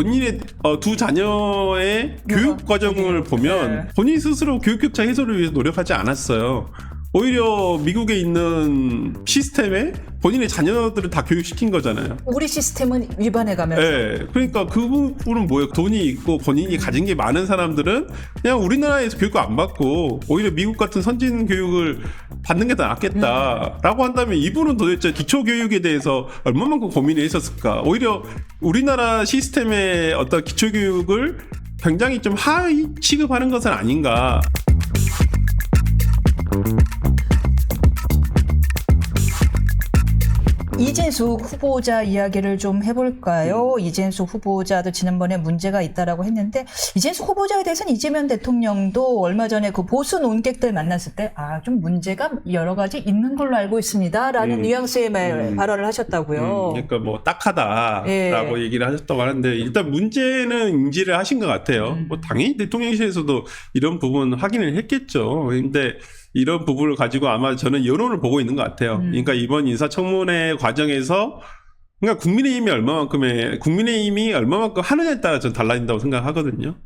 본인의 어, 두 자녀의 교육 과정을 보면 네. 본인 스스로 교육 격차 해소를 위해서 노력하지 않았어요. 오히려 미국에 있는 시스템에 본인의 자녀들을 다 교육시킨 거잖아요. 우리 시스템은 위반해 가면서 예. 그러니까 그 부분은 뭐예요? 돈이 있고 본인이 가진 게 많은 사람들은 그냥 우리나라에서 교육을 안 받고 오히려 미국 같은 선진 교육을 받는 게 더 낫겠다라고 한다면 이분은 도대체 기초 교육에 대해서 얼마만큼 고민을 했었을까? 오히려 우리나라 시스템의 어떤 기초 교육을 굉장히 좀 하위 취급하는 것은 아닌가? 이진숙 후보자 이야기를 좀 해볼까요? 이진숙 후보자도 지난번에 문제가 있다라고 했는데 이진숙 후보자에 대해서는 이재명 대통령도 얼마 전에 그 보수 논객들 만났을 때 아 좀 문제가 여러 가지 있는 걸로 알고 있습니다라는 음. 뉘앙스의 말, 음. 발언을 하셨다고요. 음, 그러니까 뭐 딱하다라고 예. 얘기를 하셨다고 하는데 일단 문제는 인지를 하신 것 같아요. 음. 뭐 당연히 대통령실에서도 이런 부분 확인을 했겠죠. 근데 이런 부분을 가지고 아마 저는 여론을 보고 있는 것 같아요. 음. 그러니까 이번 인사청문회 과정에서 그러니까 국민의힘이 얼마만큼의 국민의힘이 얼마만큼 하느냐에 따라 전 달라진다고 생각하거든요.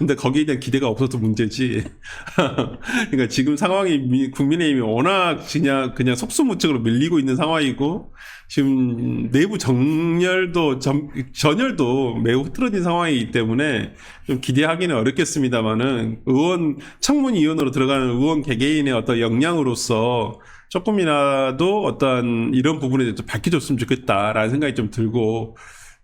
근데 거기에 대한 기대가 없어서 문제지. 그러니까 지금 상황이 미- 국민의힘이 워낙 그냥 그냥 속수무책으로 밀리고 있는 상황이고 지금 내부 정렬도 전, 전열도 매우 흐트러진 상황이기 때문에 좀 기대하기는 어렵겠습니다만은 의원 청문 위원으로 들어가는 의원 개개인의 어떤 역량으로서 조금이라도 어떤 이런 부분에 대해서 밝혀줬으면 좋겠다라는 생각이 좀 들고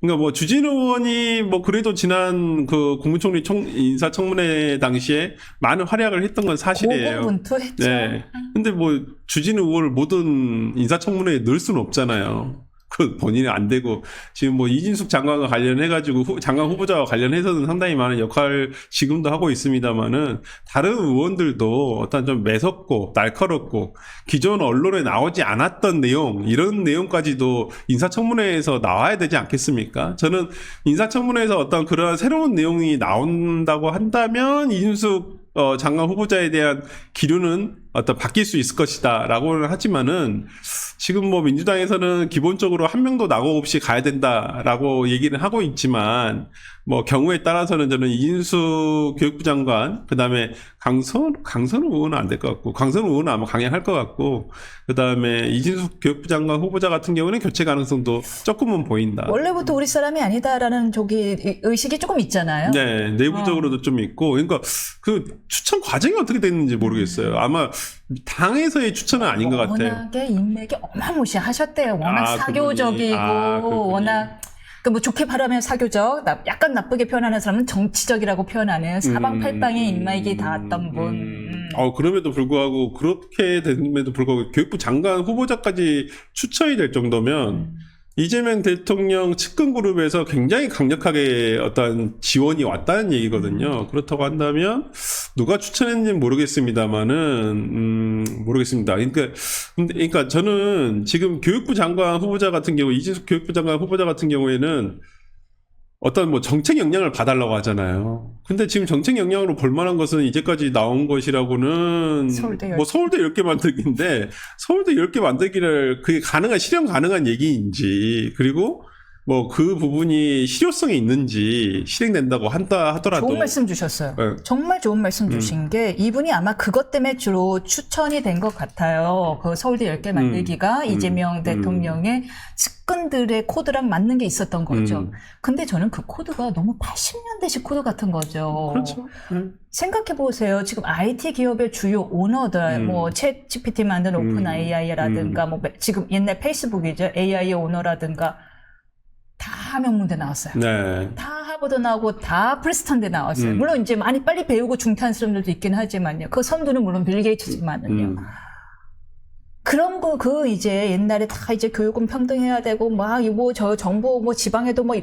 그러니까 뭐 주진우 의원이 뭐 그래도 지난 그 국무총리 총 인사청문회 당시에 많은 활약을 했던 건 사실이에요. 고군분투했죠. 네. 근데 뭐 주진우 의원을 모든 인사청문회에 넣을 수는 없잖아요. 그 본인이 안 되고 지금 뭐 이진숙 장관과 관련해 가지고 후- 장관 후보자와 관련해서는 상당히 많은 역할 지금도 하고 있습니다만은 다른 의원들도 어떤 좀 매섭고 날카롭고 기존 언론에 나오지 않았던 내용 이런 내용까지도 인사청문회에서 나와야 되지 않겠습니까? 저는 인사청문회에서 어떤 그러한 새로운 내용이 나온다고 한다면 이준숙 어, 장관 후보자에 대한 기류는 어떤 바뀔 수 있을 것이다라고는 하지만은 지금 뭐 민주당에서는 기본적으로 한 명도 낙오 없이 가야 된다라고 얘기를 하고 있지만 뭐 경우에 따라서는 저는 이인수 교육부 장관 그다음에 강선 강선우 의원은 안 될 것 같고 강선우 의원은 아마 강행할 것 같고 그다음에 이진숙 교육부 장관 후보자 같은 경우는 교체 가능성도 조금은 보인다. 원래부터 우리 사람이 아니다라는 저기 이- 의식이 조금 있잖아요. 네, 내부적으로도 좀 있고, 그러니까 그 추천 과정이 어떻게 됐는지 모르겠어요. 아마 당에서의 추천은 아닌 것 같아요. 워낙에 인맥이 어마무시하셨대요. 워낙 아, 사교적이고. 아. 워낙 그뭐 좋게 바라면 사교적, 나- 약간 나쁘게 표현하는 사람은 정치적이라고 표현하는 사방팔방에 음, 인맥이 닿았던 분. 음. 음. 어, 그럼에도 불구하고, 그렇게 됨에도 불구하고, 교육부 장관 후보자까지 추천이 될 정도면, 음. 이재명 대통령 측근 그룹에서 굉장히 강력하게 어떤 지원이 왔다는 얘기거든요. 그렇다고 한다면 누가 추천했는지는 모르겠습니다만은 음, 모르겠습니다. 그러니까 근데 그러니까 저는 지금 교육부 장관 후보자 같은 경우 이진숙 교육부 장관 후보자 같은 경우에는 어떤 뭐 정책 역량을 봐달라고 하잖아요. 근데 지금 정책 역량으로 볼만한 것은 이제까지 나온 것이라고는 서울대 뭐 서울대 10개 만들기인데 서울대 10개 만들기를 그게 가능한 실현 가능한 얘기인지 그리고 뭐 그 부분이 실효성이 있는지 실행된다고 한다 하더라도 좋은 말씀 주셨어요. 네. 정말 좋은 말씀 음. 주신 게 이분이 아마 그것 때문에 주로 추천이 된 것 같아요. 그 서울대 10개 만들기가 음. 이재명 음. 대통령의 측근들의 코드랑 맞는 게 있었던 거죠. 음, 근데 저는 그 코드가 너무 80년대식 코드 같은 거죠. 그렇죠. 음. 생각해 보세요. 지금 IT 기업의 주요 오너들, 음. 뭐, 챗 GPT 만든 음. 오픈 AI라든가, 뭐, 지금 옛날 페이스북이죠. AI 오너라든가, 다 명문대 나왔어요. 네. 다 하버드 나오고 다 프리스턴대 나왔어요. 음. 물론 이제 많이 빨리 배우고 중퇴한 사람들도 있긴 하지만요. 그 선두는 물론 빌 게이츠지만은요. 음. 그런 거, 그 이제 옛날에 다 이제 교육은 평등해야 되고, 막, 뭐, 저 정부, 뭐, 지방에도 뭐,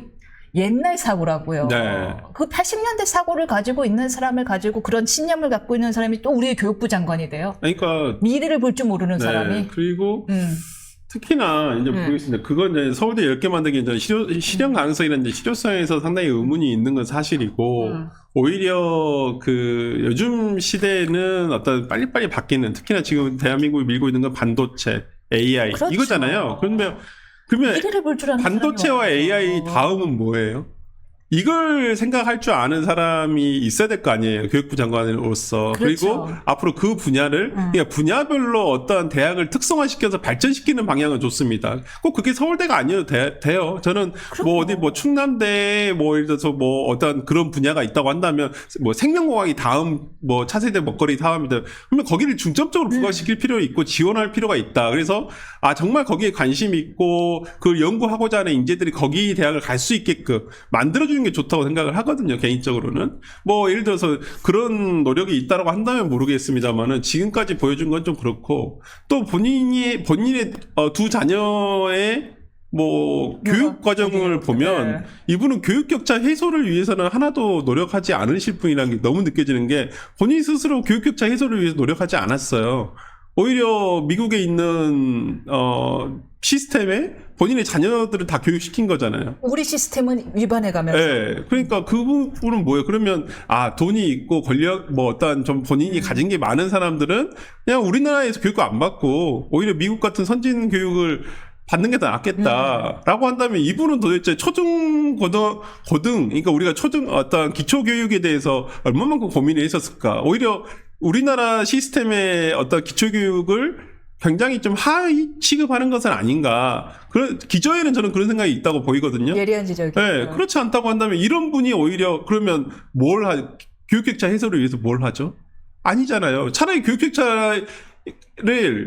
옛날 사고라고요. 네. 그 80년대 사고를 가지고 있는 사람을 가지고 그런 신념을 갖고 있는 사람이 또 우리의 교육부 장관이 돼요. 그러니까 미래를 볼 줄 모르는 네. 사람이. 그리고 음. 특히나 이제 음. 모르겠습니다. 그건 이제 서울대 10개 만들기 이제 실효, 실현 가능성이라는 이제 실효성에서 상당히 의문이 있는 건 사실이고 음. 오히려 그 요즘 시대에는 어떤 빨리빨리 바뀌는 특히나 지금 대한민국이 밀고 있는 건 반도체, AI 그렇죠. 이거잖아요. 그러면 그러면 반도체와 AI. 다음은 뭐예요? 이걸 생각할 줄 아는 사람이 있어야 될 거 아니에요. 교육부 장관으로서. 그리고 그렇죠. 앞으로 그 분야를, 그러니까 분야별로 어떤 대학을 특성화시켜서 발전시키는 방향은 좋습니다. 꼭 그게 서울대가 아니어도 돼, 요 저는 뭐 어디 뭐 충남대 뭐 예를 들어서 뭐 어떤 그런 분야가 있다고 한다면 뭐 생명공학이 다음 뭐 차세대 먹거리 사업이다. 그러면 거기를 중점적으로 부각시킬 필요 있고 지원할 필요가 있다. 그래서 아 정말 거기에 관심 있고 그걸 연구하고자 하는 인재들이 거기 대학을 갈 수 있게끔 만들어주는 게 좋다고 생각을 하거든요. 개인적으로는 뭐 예를 들어서 그런 노력이 있다라고 한다면 모르겠습니다만은 지금까지 보여준 건 좀 그렇고 또 본인이 본인의 어, 두 자녀의 뭐 교육 과정을 거기에- 보면 네. 이분은 교육 격차 해소를 위해서는 하나도 노력하지 않으실 분이라는 게 너무 느껴지는 게 본인 스스로 교육 격차 해소를 위해서 노력하지 않았어요. 오히려 미국에 있는 어 시스템에 본인의 자녀들을 다 교육시킨 거잖아요. 우리 시스템은 위반해 가면서 예. 그러니까 그 부분은 뭐예요? 그러면 아 돈이 있고 권력 뭐 어떤 좀 본인이 가진 게 많은 사람들은 그냥 우리나라에서 교육을 안 받고 오히려 미국 같은 선진 교육을 받는 게 더 낫겠다라고 한다면 이분은 도대체 초등 고등 고등 그러니까 우리가 초등 어떤 기초 교육에 대해서 얼마만큼 고민을 했었을까? 오히려 우리나라 시스템의 어떤 기초 교육을 굉장히 좀 하위 취급하는 것은 아닌가. 그런 기저에는 저는 그런 생각이 있다고 보이거든요. 예리한 지적이 네, 그렇지 않다고 한다면 이런 분이 오히려 그러면 뭘 하, 교육격차 해소를 위해서 뭘 하죠? 아니잖아요. 차라리 교육격차를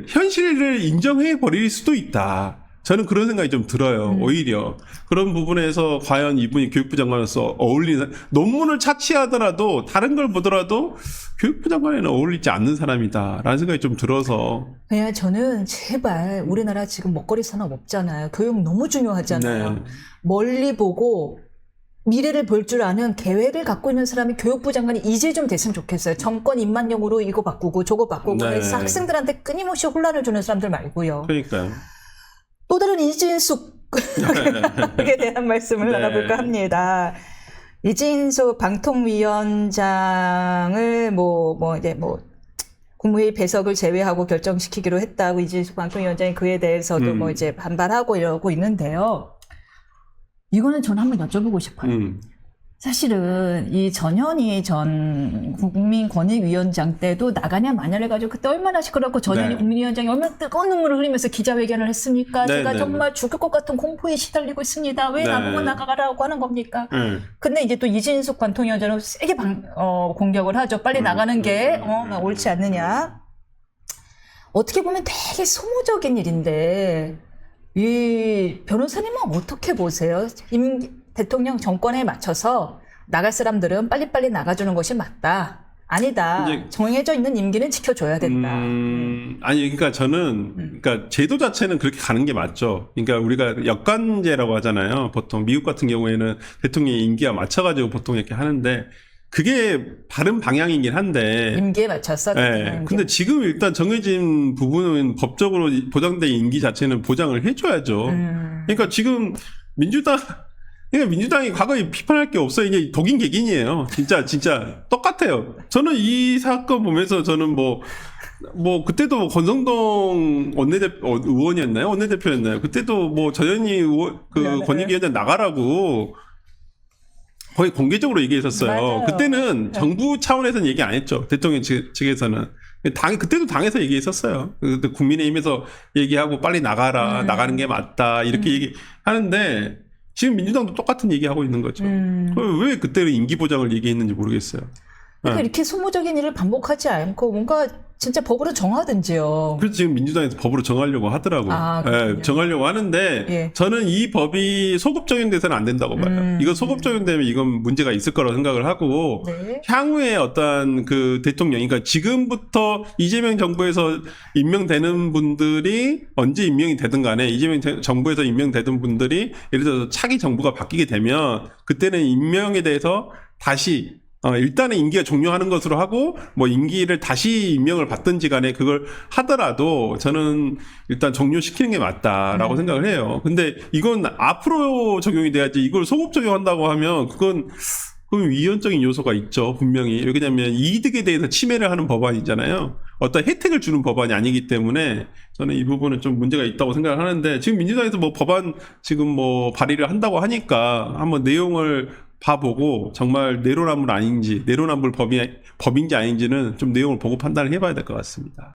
현실을 인정해 버릴 수도 있다. 저는 그런 생각이 좀 들어요. 음. 오히려 그런 부분에서 과연 이분이 교육부 장관으로서 어울리는 논문을 차치하더라도 다른 걸 보더라도 교육부 장관에는 어울리지 않는 사람이다라는 생각이 좀 들어서 그냥 저는 제발 우리나라 지금 먹거리 산업 없잖아요. 교육 너무 중요하잖아요. 네. 멀리 보고 미래를 볼 줄 아는 계획을 갖고 있는 사람이 교육부 장관이 이제 좀 됐으면 좋겠어요. 정권 입만용으로 이거 바꾸고 저거 바꾸고 네. 그래서 학생들한테 끊임없이 혼란을 주는 사람들 말고요. 그러니까요. 또 다른 이진숙에 대한 말씀을 네. 나눠볼까 합니다. 이진숙 방통위원장을 뭐, 뭐, 이제 뭐, 국무회의 배석을 제외하고 결정시키기로 했다고 이진숙 방통위원장이 그에 대해서도 음. 뭐 이제 반발하고 이러고 있는데요. 이거는 저는 한번 여쭤보고 싶어요. 음. 사실은 이 전현희 전 국민권익위원장 때도 나가냐 마냐를 해가지고 그때 얼마나 시끄럽고 전현희 네. 국민위원장이 얼마나 뜨거운 눈물을 흘리면서 기자회견을 했습니까? 네, 제가 네, 정말 죽을 것 같은 공포에 시달리고 있습니다. 왜 네. 나보고 나가라고 하는 겁니까? 네. 근데 이제 또 이진숙 관통위원장은 세게 방- 어, 공격을 하죠. 빨리 음, 나가는 게 음, 어, 음, 옳지 않느냐. 어떻게 보면 되게 소모적인 일인데 이 변호사님은 어떻게 보세요? 임 대통령 정권에 맞춰서 나갈 사람들은 빨리빨리 나가주는 것이 맞다. 아니다. 정해져 있는 임기는 지켜줘야 된다. 음, 아니, 그러니까 저는, 그러니까 제도 자체는 그렇게 가는 게 맞죠. 그러니까 우리가 역관제라고 하잖아요. 보통 미국 같은 경우에는 대통령의 임기와 맞춰가지고 보통 이렇게 하는데 그게 바른 방향이긴 한데. 임기에 맞춰서. 임기. 근데 지금 일단 정해진 부분은 법적으로 보장된 임기 자체는 보장을 해줘야죠. 음. 그러니까 지금 민주당 그러니까 민주당이 과거에 비판할 게 없어요. 이게 독인 객인이에요. 진짜 진짜 똑같아요. 저는 이 사건 보면서 저는 뭐. 뭐 그때도 권성동 원내대 어, 의원이었나요? 원내대표였나요? 그때도 뭐 전현희 의원 그 네, 네. 권익위원장 나가라고 거의 공개적으로 얘기했었어요. 맞아요. 그때는 네. 정부 차원에서는 얘기 안 했죠. 대통령 측, 측에서는. 당, 그때도 당에서 얘기했었어요. 그때 국민의힘에서 얘기하고 빨리 나가라, 음. 나가는 게 맞다, 이렇게 얘기하는데, 지금 민주당도 똑같은 얘기하고 있는 거죠. 음. 왜 그때는 임기 보장을 얘기했는지 모르겠어요. 그러니까 네. 이렇게 소모적인 일을 반복하지 않고 뭔가 진짜 법으로 정하든지요. 그래서 지금 민주당에서 법으로 정하려고 하더라고요. 아. 예, 정하려고 하는데 예. 저는 이 법이 소급 적용돼서는 안 된다고 봐요. 음. 이거 소급 적용되면 이건 문제가 있을 거라고 생각을 하고 네. 향후에 어떤 그 대통령, 그러니까 지금부터 이재명 정부에서 임명되는 분들이 언제 임명이 되든 간에 이재명 대- 정부에서 임명되던 분들이 예를 들어서 차기 정부가 바뀌게 되면 그때는 임명에 대해서 다시 어, 일단은 임기가 종료하는 것으로 하고 뭐 임기를 다시 임명을 받든지 간에 그걸 하더라도 저는 일단 종료시키는 게 맞다라고 음. 생각을 해요. 근데 이건 앞으로 적용이 돼야지 이걸 소급 적용한다고 하면 그건 그럼 위헌적인 요소가 있죠, 분명히. 왜냐면 이득에 대해서 침해를 하는 법안이잖아요. 어떤 혜택을 주는 법안이 아니기 때문에 저는 이 부분은 좀 문제가 있다고 생각을 하는데 지금 민주당에서 뭐 법안 지금 뭐 발의를 한다고 하니까 한번 내용을 봐보고 정말 내로남불 아닌지 내로남불 법이 법인지 아닌지는 좀 내용을 보고 판단을 해봐야 될 것 같습니다.